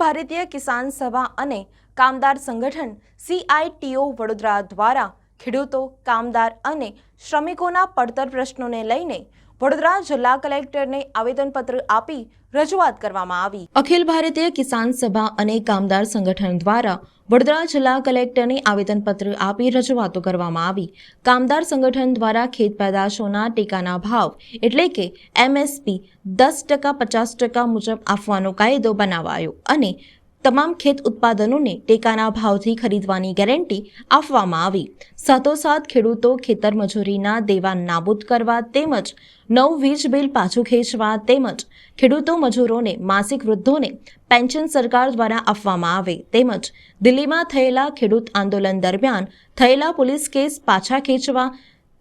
ભારતીય કિસાન સભા અને કામદાર સંગઠન સીઆઈટીઓ વડોદરા દ્વારા ખેડૂતો, કામદાર અને શ્રમિકોના પડતર પ્રશ્નોને લઈને વડોદરા જિલ્લા કલેક્ટરને આવેદનપત્ર આપી રજૂઆત કરવામાં આવી. અખિલ ભારતીય કિસાન સભા અને કામદાર સંગઠન દ્વારા વડોદરા જિલ્લા કલેક્ટરને આવેદનપત્ર આપી રજૂઆતો કરવામાં આવી. કામદાર સંગઠન દ્વારા ખેત પેદાશોના ટેકાના ભાવ એટલે કે એમએસપી દસ ટકા પચાસ ટકા મુજબ આપવાનો કાયદો બનાવાયો અને તમામ ખેત ઉત્પાદનોને ટેકાના ભાવથી ખરીદવાની ગેરંટી આપવામાં આવી. સાથોસાથ ખેડૂતો ખેતર મજૂરીના દેવા નાબૂદ કરવા તેમજ નવું વીજ બિલ પાછું ખેંચવા તેમજ ખેડૂતો મજૂરોને માસિક વૃદ્ધોને પેન્શન સરકાર દ્વારા આપવામાં આવે તેમજ દિલ્હીમાં થયેલા ખેડૂત આંદોલન દરમિયાન થયેલા પોલીસ કેસ પાછા ખેંચવા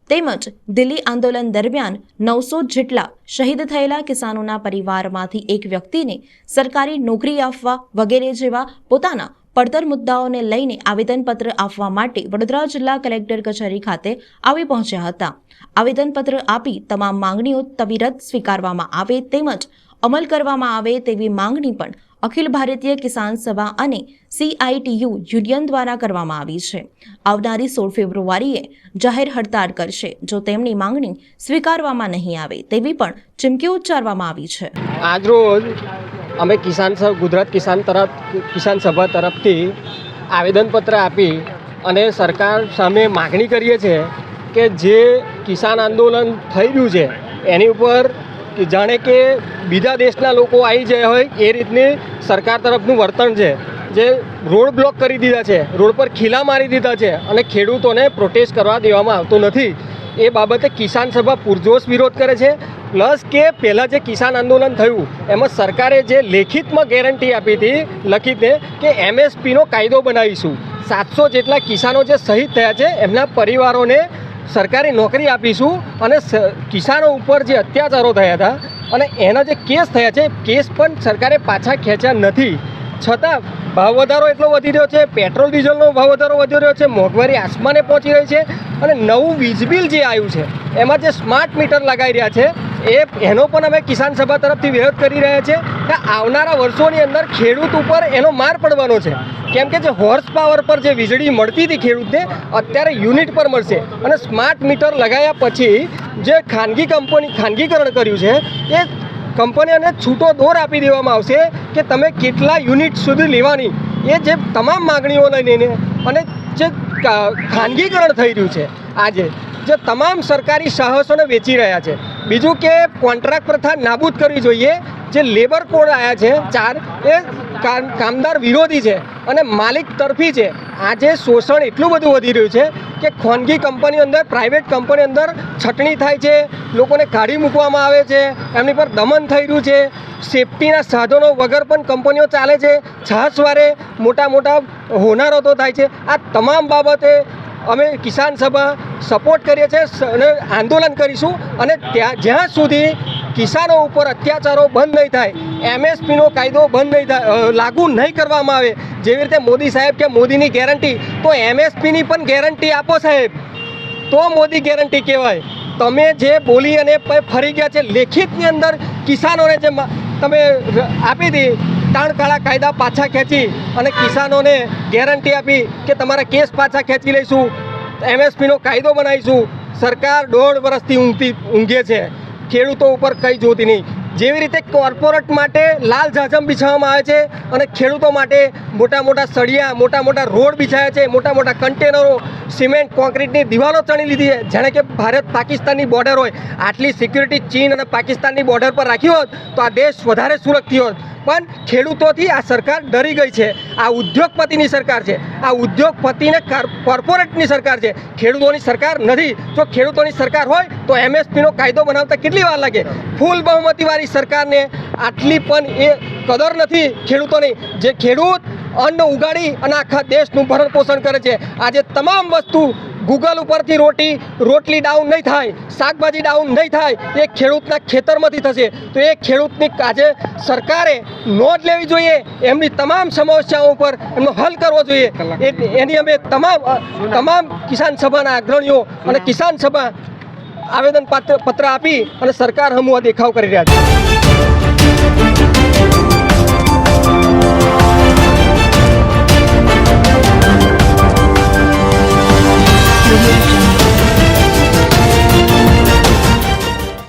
તેમજ દિલ્હી આંદોલન દરમિયાન નવસો જેટલા શહીદ થયેલા કિસાનોના પરિવારમાંથી એક વ્યક્તિને સરકારી નોકરી આપવા વગેરે જેવા પોતાના પડતર મુદ્દાઓને લઈને આવેદનપત્ર આપવા માટે વડોદરા જિલ્લા કલેક્ટર કચેરી ખાતે આવી પહોંચ્યા હતા. આવેદનપત્ર આપી તમામ માંગણીઓ તવિરત સ્વીકારવામાં આવે તેમજ અમલ કરવામાં આવે તેવી માંગણી પણ અખિલ ભારતીય કિસાન સભા અને સીઆઈટીયુ યુનિયન દ્વારા કરવામાં આવી છે. આવનારી સોળ ફેબ્રુઆરીએ જાહેર હડતાળ કરશે. જો તેમની માંગણી સ્વીકારવામાં નહીં આવે તેવી પણ ચીમકી ઉચ્ચારવામાં આવી છે. આજરોજ અમે કિસાન ગુજરાત કિસાન તરફ, કિસાન સભા તરફથી આવેદનપત્ર આપી અને સરકાર સામે માગણી કરીએ છીએ કે જે કિસાન આંદોલન થઈ રહ્યું છે, એની ઉપર જાણે કે બીજા દેશના લોકો આવી જાય હોય, એ રીતની સરકાર તરફનું વર્તન છે. જે રોડ બ્લોક કરી દીધા છે, રોડ પર ખીલા મારી દીધા છે અને ખેડૂતોને પ્રોટેસ્ટ કરવા દેવામાં આવતો નથી. એ બાબતે કિસાન સભા પૂરજોશ વિરોધ કરે છે પ્લસ કે પહેલાં જે કિસાન આંદોલન થયું, એમાં સરકારે જે લેખિતમાં ગેરંટી આપી હતી લખીને કે એમએસપીનો કાયદો બનાવીશું. સાતસો જેટલા કિસાનો જે શહીદ થયા છે, એમના પરિવારોને સરકારી નોકરી આપીશું અને કિસાનો ઉપર જે અત્યાચારો થયા હતા અને એના જે કેસ થયા છે કેસ પણ સરકારે પાછા ખેંચ્યા નથી. છતાં ભાવ વધારો એટલો વધી રહ્યો છે, પેટ્રોલ, ડીઝલનો ભાવ વધારો વધી રહ્યો છે, મોંઘવારી આસમાને પહોંચી રહી છે અને નવું વીજ બિલ જે આવ્યું છે, એમાં જે સ્માર્ટ મીટર લગાવી રહ્યા છે એ એનો પણ અમે કિસાન સભા તરફથી વિરોધ કરી રહ્યા છે કે આવનારા વર્ષોની અંદર ખેડૂત ઉપર એનો માર પડવાનો છે. કેમ કે જે હોર્સ પાવર પર જે વીજળી મળતી હતી ખેડૂતને, અત્યારે યુનિટ પર મળશે. અને સ્માર્ટ મીટર લગાવ્યા પછી જે ખાનગી કંપની ખાનગીકરણ કર્યું છે, એ કંપનીઓને છૂટો દોર આપી દેવામાં આવશે કે તમે કેટલા યુનિટ સુધી લેવાની. એ જે તમામ માગણીઓને લઈને અને જે ખાનગીકરણ થઈ રહ્યું છે આજે, જે તમામ સરકારી સાહસોને વેચી રહ્યા છે. બીજું કે કોન્ટ્રાક્ટ પ્રથા નાબૂદ કરવી જોઈએ. જે લેબર કોડ આવ્યા છે, ચાર, એ કામ- કામદાર વિરોધી છે અને માલિક તરફી છે. આજે શોષણ એટલું બધું વધી રહ્યું છે કે ખાનગી કંપની અંદર પ્રાઇવેટ કંપની અંદર છટણી થાય છે, લોકોને કાઢી મૂકવામાં આવે છે, એમની પર દમન થઈ રહ્યું છે. સેફટીના સાધનો વગર પણ કંપનીઓ ચાલે છે. છાસવારે મોટા મોટા હોનારતો થાય છે. આ તમામ બાબતે અમે કિસાન સભા સપોર્ટ કરીએ છીએ અને આંદોલન કરીશું. અને ત્યાં જ્યાં સુધી કિસાનો ઉપર અત્યાચારો બંધ નહીં થાય, એમએસપીનો કાયદો બંધ નહીં થાય લાગુ નહીં કરવામાં આવે, જેવી રીતે મોદી સાહેબ કે મોદીની ગેરંટી, તો એમએસપીની પણ ગેરંટી આપો સાહેબ. તો મોદી ગેરંટી કહેવાય. તમે જે બોલી અને ફરી ગયા છે, લેખિતની અંદર કિસાનોને જે તમે આપી તાણ કાળા કાયદા પાછા ખેંચી અને કિસાનોને ગેરંટી આપી કે તમારા કેસ પાછા ખેંચી લઈશું, એમએસપીનો કાયદો બનાવીશું. સરકાર દોઢ વર્ષથી ઊંઘતી, ઊંઘે છે. ખેડૂતો ઉપર કંઈ જોતી નહીં. જેવી રીતે કોર્પોરેટ માટે લાલ જાજમ બિછાવવામાં આવે છે અને ખેડૂતો માટે મોટા મોટા સળિયા, મોટા મોટા રોડ બિછાયા છે, મોટા મોટા કન્ટેનરો, સિમેન્ટ, કોન્ક્રીટની દિવાલો ચણી લીધી છે. જાણે કે ભારત પાકિસ્તાનની બોર્ડર હોય. આટલી સિક્યુરિટી ચીન અને પાકિસ્તાનની બોર્ડર પર રાખી હોત તો આ દેશ વધારે સુરક્ષિત હોત. પણ ખેડૂતોથી આ સરકાર ડરી ગઈ છે. આ ઉદ્યોગપતિની સરકાર છે. આ ઉદ્યોગપતિને કોર્પોરેટની સરકાર છે. ખેડૂતોની સરકાર નથી. જો ખેડૂતોની સરકાર હોય, તો એમએસપીનો કાયદો બનાવતા કેટલી વાર લાગે? ફૂલ બહુમતીવાળી સરકારને આટલી પણ એ કદર નથી ખેડૂતોની. જે ખેડૂત અન્ન ઉગાડી અને આખા દેશનું ભરણ પોષણ કરે છે. આજે તમામ વસ્તુ ગૂગલ ઉપરથી રોટી રોટલી ડાઉન નહીં થાય શાકભાજી ડાઉન નહીં થાય એ ખેડૂતના ખેતરમાંથી થશે. તો એ ખેડૂતની આજે સરકારે નોંધ લેવી જોઈએ એમની તમામ સમસ્યાઓ ઉપર એમનો હલ કરવો જોઈએ. એ- એની અમે તમામ તમામ કિસાન સભાના અગ્રણીઓ અને કિસાન સભા આવેદન પત્ર પત્ર આપી અને સરકાર હમુ દેખાવ કરી રહ્યા છે.